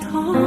痛。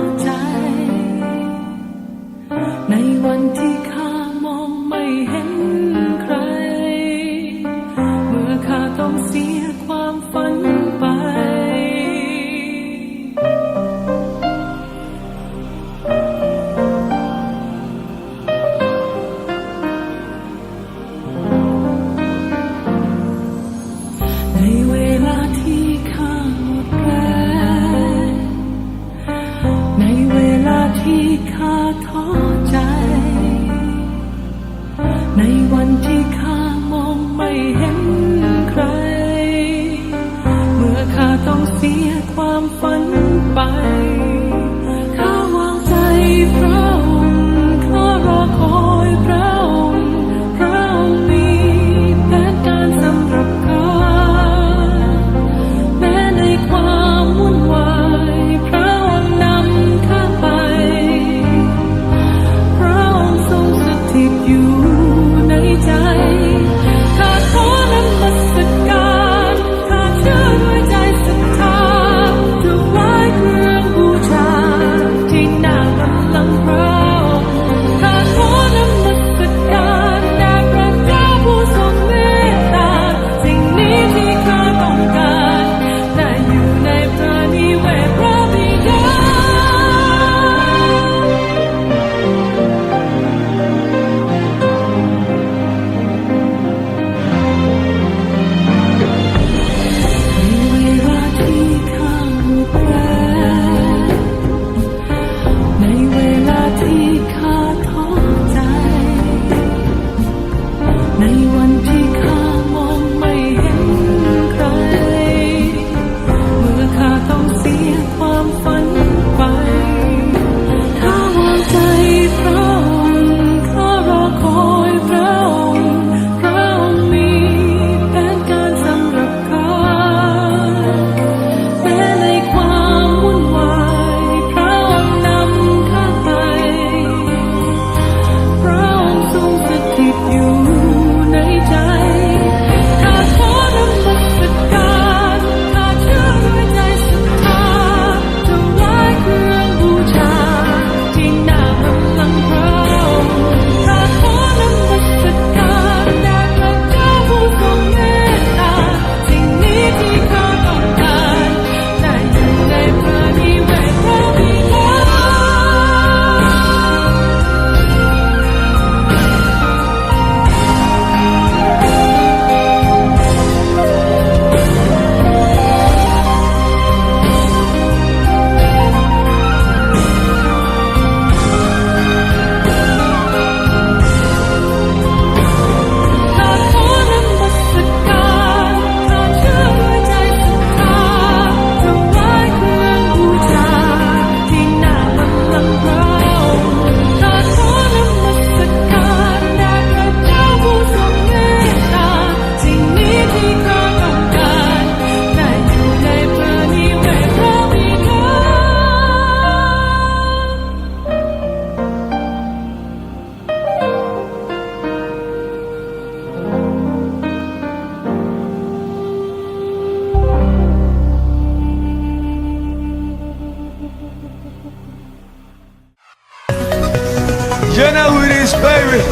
this baby.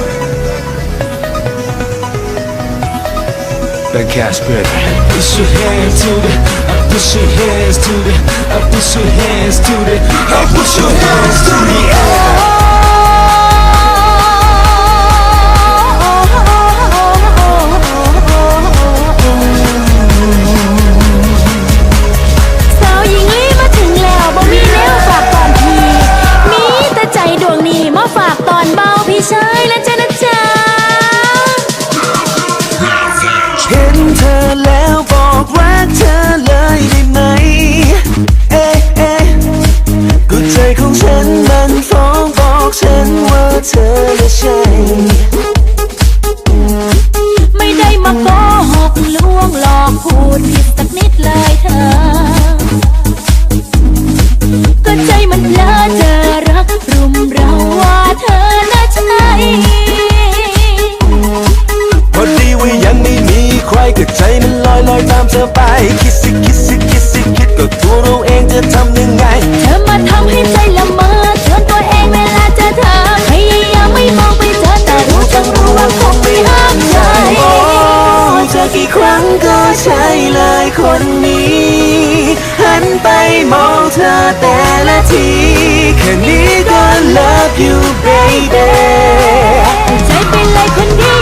Ben Casper. baby. Push your hands to the, I push your hands to the, I push your hands to the, I push your hands to the air. Party, can love you, baby? Me like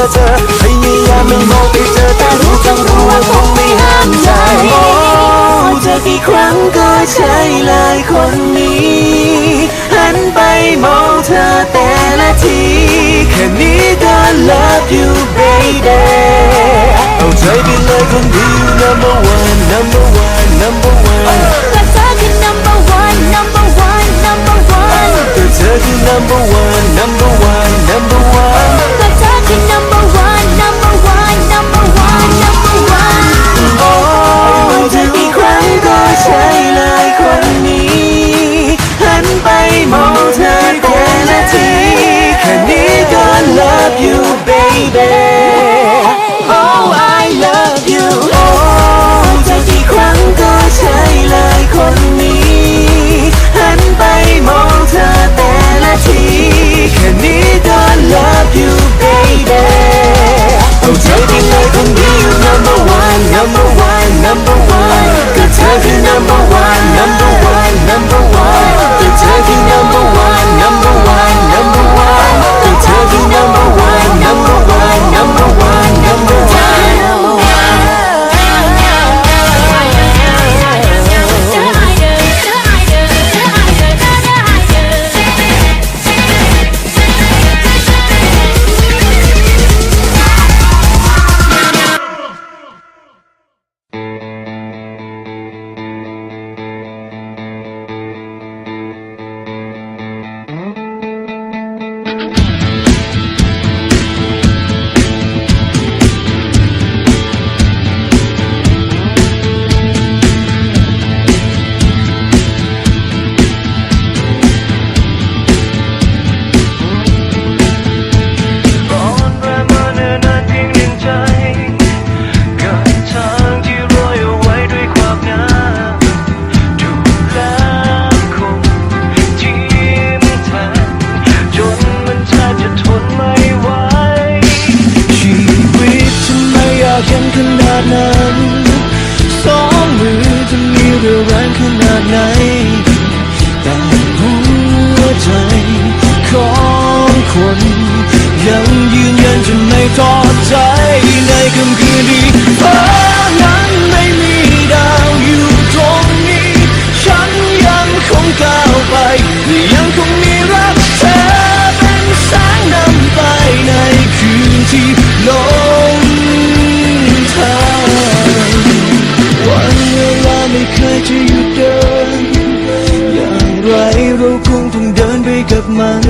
อเธอพยายามไม่มองไปเจอแต่รู้ทั้งรู้ว่าคงไม่ห้ามใจโอ้เจอกี่ครั้งก็ใช่เลยคนนี้หันไปมองเธอแต่ละทีแค่นี้ก็ love you baby เอาใจไปเลยคนดี number one number one number one ก็เธอคือ number one number one number one ก็เธอคือ number one number one number one baby Oh I love you โอ้เธอกี่ครั้งก็ใช่เลยคนนี้ หันไปมองเธอแต่ละทีแค่นี้ก็ love you baby เอาใจไปเลยคนเดียว number one number one number one ก็เธอคือ ของคนยังยืนยันจะไม่ท้อใจในค่ำคืนนี้เพราะนั้นไม่มีดาวอยู่ตรงนี้ ฉันยังคงก้าวไปและยังคงมีรักเธอเป็นแสงนำไปในคืนที่ลงทางวันเวลาไม่เคยจะหยุดเดิน อย่างไรเราคงต้องเดินไปกับมัน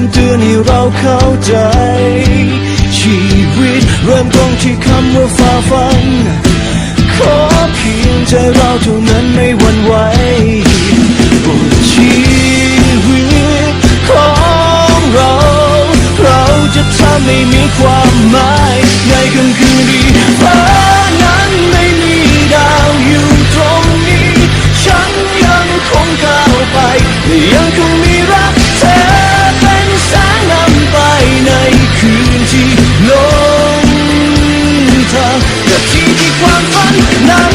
ำเตือนให้เราเข้าใจ ชีวิตเริ่มต้นที่คำว่าฝ่าฟัน ขอเพียงใจเราเท่านั้นไม่หวั่นไหวบนชีวิตของเรา เราจะทำให้มีความหมายในค่ำคืนนี้ฟ้านั้นไม่มีดาวอยู่ตรงนี้ ฉันยังคงก้าวไปยังคงมี ที่มีความฝันนั้น